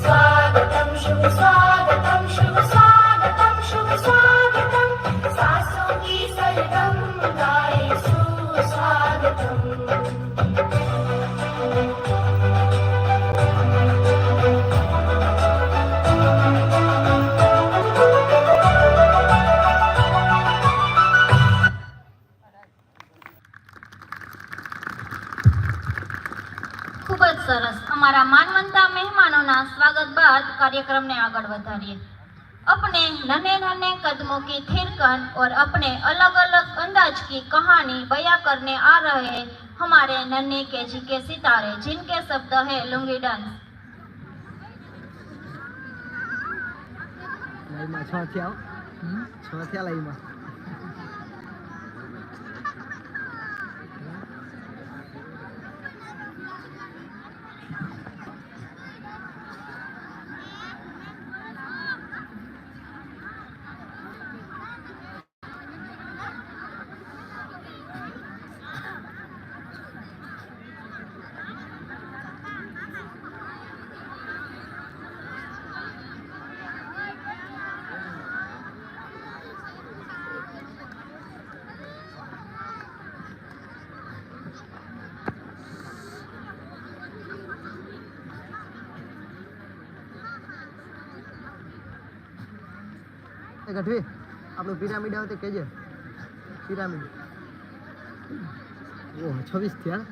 the I'm sure the. कार्यक्रम ने आगे बढ़ाए अपने नन्हे नन्हे कदमों की थिरकन और अपने अलग अलग अंदाज की कहानी बया करने आ रहे हमारे नन्हे के जी के सितारे, जिनके शब्द है लुंगी डांस। લાઈમાં છ થયા છ એ ગઢવી આપણું પિરામિડ આવે તો કહેજે. પિરામિડ. ઓહ છવ્વીસ થયા?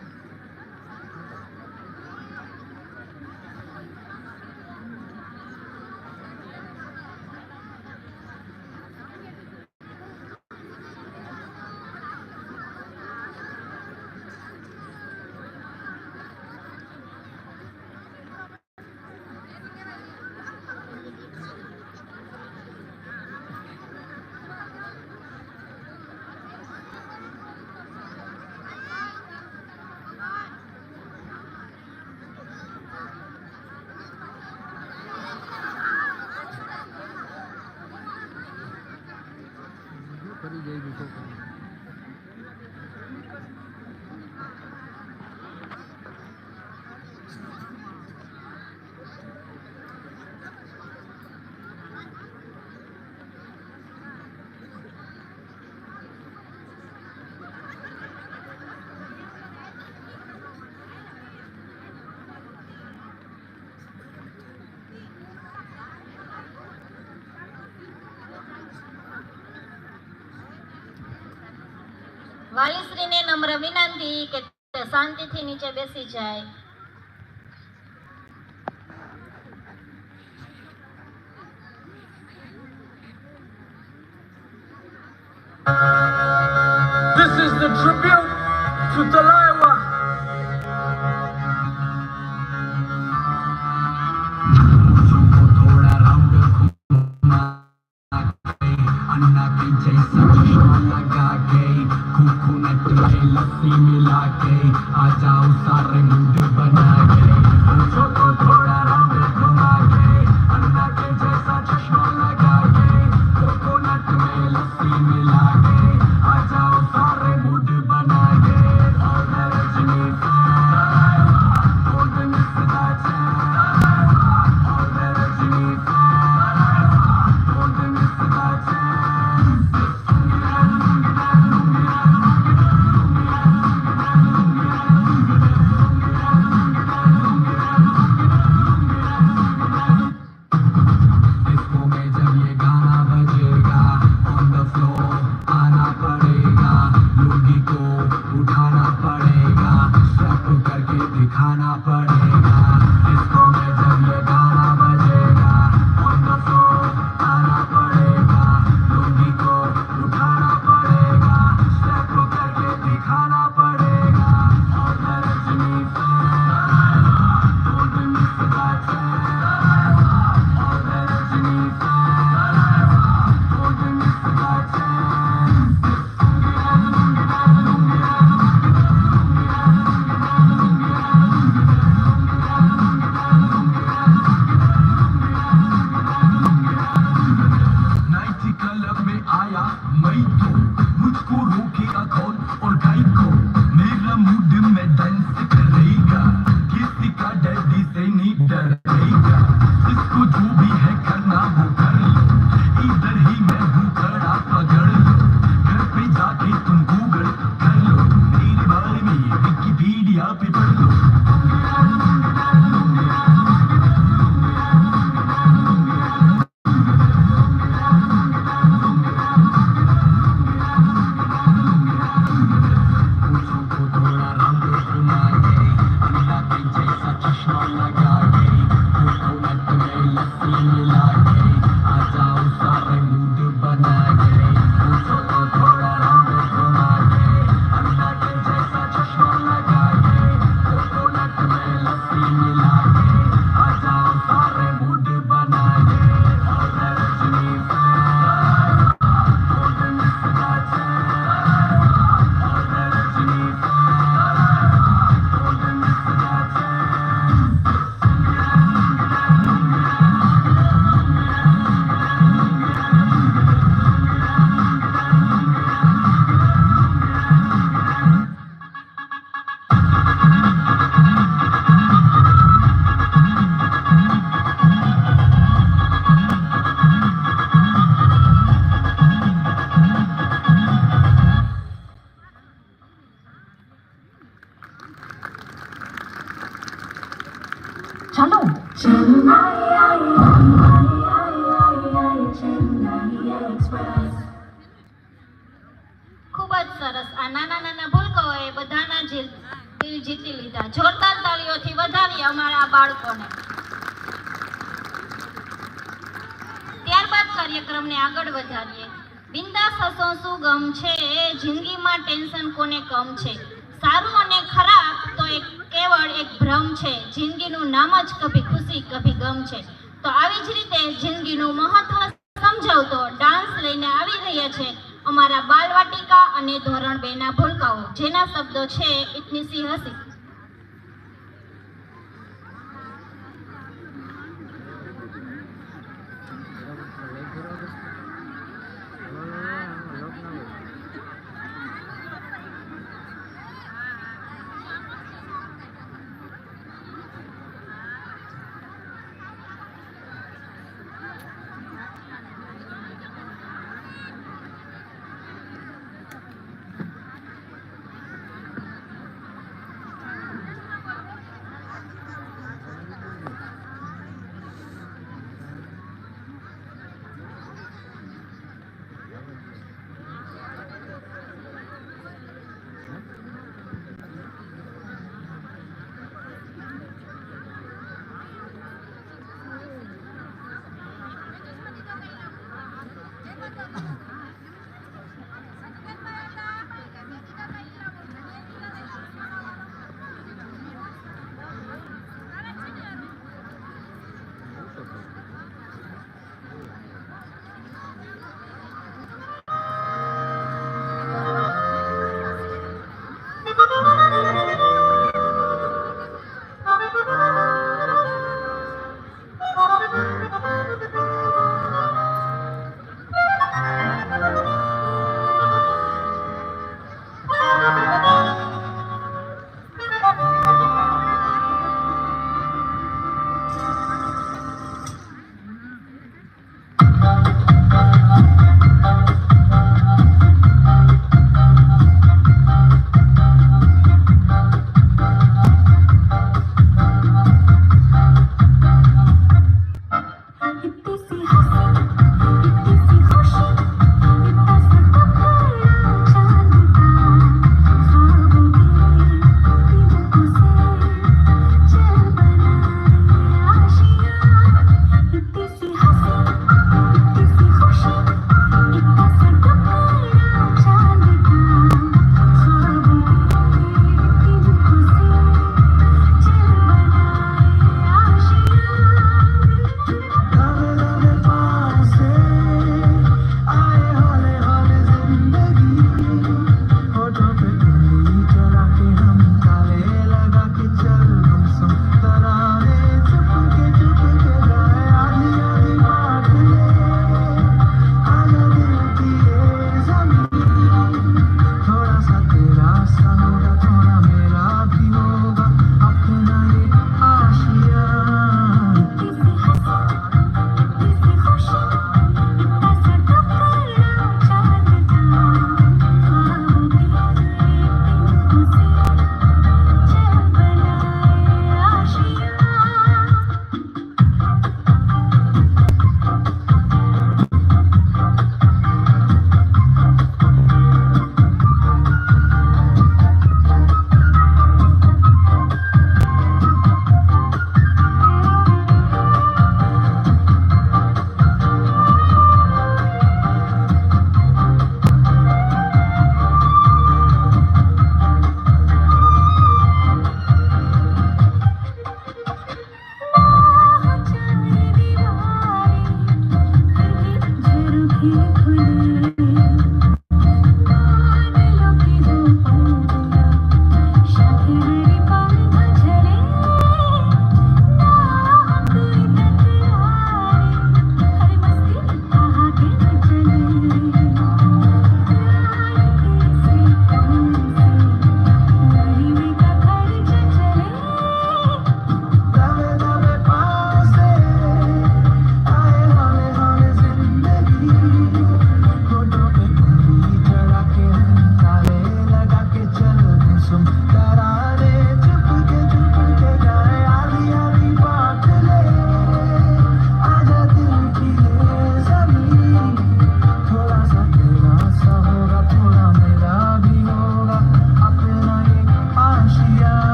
વાલીશ્રીને નમ્ર વિનંતી કે શાંતિથી નીચે બેસી જાય This is the tribute to the थोड़ा मिला के आ जाओ सारे मुंड નાના ભૂલકાઓએ ટેન્શન કોને કમ છે? સારું અને ખરાબ તો એક કેવળ એક ભ્રમ છે. જિંદગીનું નામ જ કભી ખુશી, કભી ગમ છે. તો આવી જ રીતે જિંદગીનું મહત્વ સમજાવતો ડાન્સ લઈને આવી રહ્યા છે. અમારા બાલવાટિકા અને ધોરણ બેના ભૂલકાઓ જેના શબ્દો છે ઇતની સી હસી.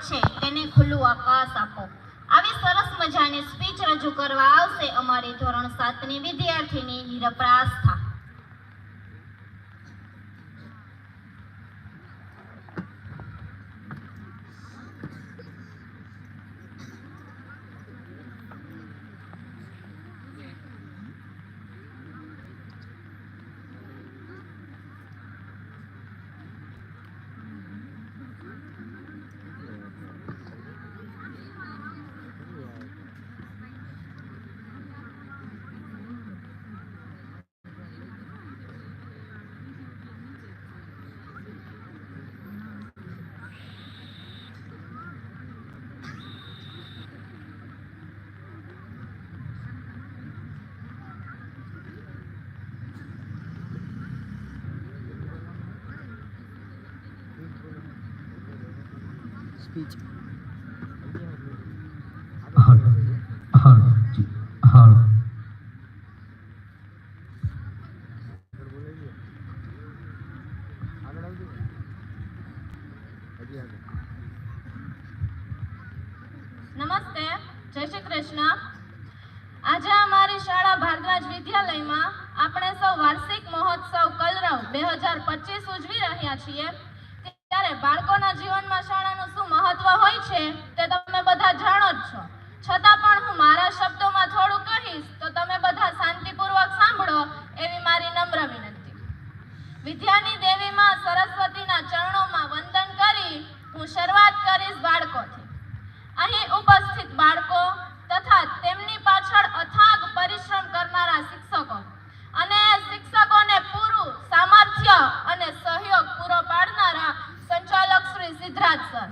છે, તેને ખુલ્લું આકાશ આપો. આવી સરસ મજાની સ્પીચ રજૂ કરવા આવશે અમારી ધોરણ સાતની વિદ્યાર્થીની નિરપરાસ્થા સ્પીચ નમસ્તે, જય શ્રી કૃષ્ણ. આજે અમારી શાળા ભારદ્વાજ વિદ્યાલયમાં આપણે સૌ વાર્ષિક મહોત્સવ કલરવ બે હજાર પચીસ ઉજવી રહ્યા છીએ. ત્યારે બાળકોના મહત્વ છે તે તમે બધા જાણો જ છો. છતાં પણ હું મારા શબ્દોમાં થોડું કહીશ, તો તમે બધા શાંતિપૂર્વક સાંભળો એવી મારી નમ્ર વિનંતી. વિદ્યાની દેવીમાં સરસ્વતીના ચરણોમાં વંદન કરી હું શરૂઆત કરીશ બાળકોથી અહીં ઉપસ્થિત બાળકો તથા તેમની પાછળ અથાગ પરિશ્રમ કરનારા શિક્ષકો અને શિક્ષકોને પૂરું સામર્થ્ય અને સહયોગ પૂરો પાડનારા સંચાલક શ્રી સિદ્ધરાજ સર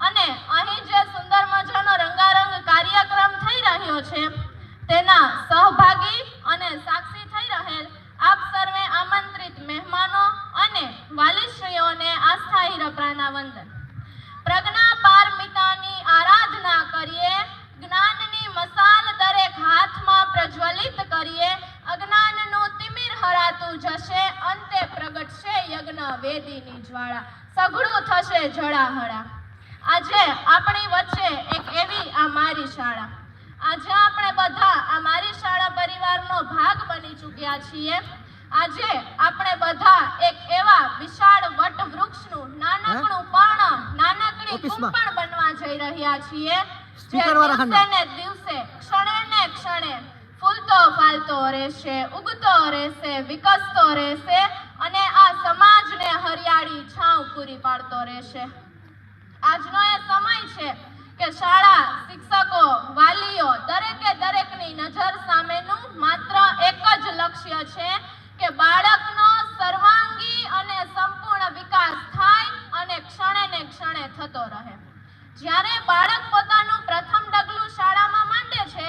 અને અહીં જે સુંદર મજાનો રંગારંગ કાર્યક્રમ થઈ રહ્યો છે તેના સહભાગી અને સાક્ષી થઈ રહેલ આપ સર્વે આમંત્રિત મહેમાનો અને વાલીશ્રીઓને આસ્થા હિરપરાના વંદન પ્રજ્ઞા પારમિતાની આરાધના કરીએ જ્ઞાનની મસાલ દરેક હાથમાં પ્રજ્વલિત કરીએ અજ્ઞાનનું તિમિર હરાતું જશે અંતે પ્રગટશે યજ્ઞ વેદીની જ્વાળા સઘળું થશે જળાહળા આજે આપણી વચ્ચે એક એવી આ મારી શાળા આજે આપણે બધા આ મારી શાળા પરિવારનો ભાગ બની ચૂક્યા છીએ આજે આપણે બધા એક એવા વિશાળ વટવૃક્ષનું નાનકડું પર્ણ નાનકડી ઓફિસમાં. કુંપણ બનવા રહ્યા છીએ. દિવસે દિવસે ક્ષણે ને ક્ષણે ફૂલતો ફાલતો રહેશે ઉગતો રહેશે વિકસતો રહેશે અને આ સમાજને હરિયાળી છાંવ પૂરી પાડતો રહેશે. આજનો એ સમય છે કે શાળા શિક્ષકો વાલીઓ દરેકે દરેકની નજર સામેનું માત્ર એક જ લક્ષ્ય છે કે બાળકનો સર્વાંગી અને સંપૂર્ણ વિકાસ થાય અને ક્ષણે ને ક્ષણે થતો રહે. જ્યારે બાળક પોતાનું પ્રથમ ડગલું શાળામાં માંડે છે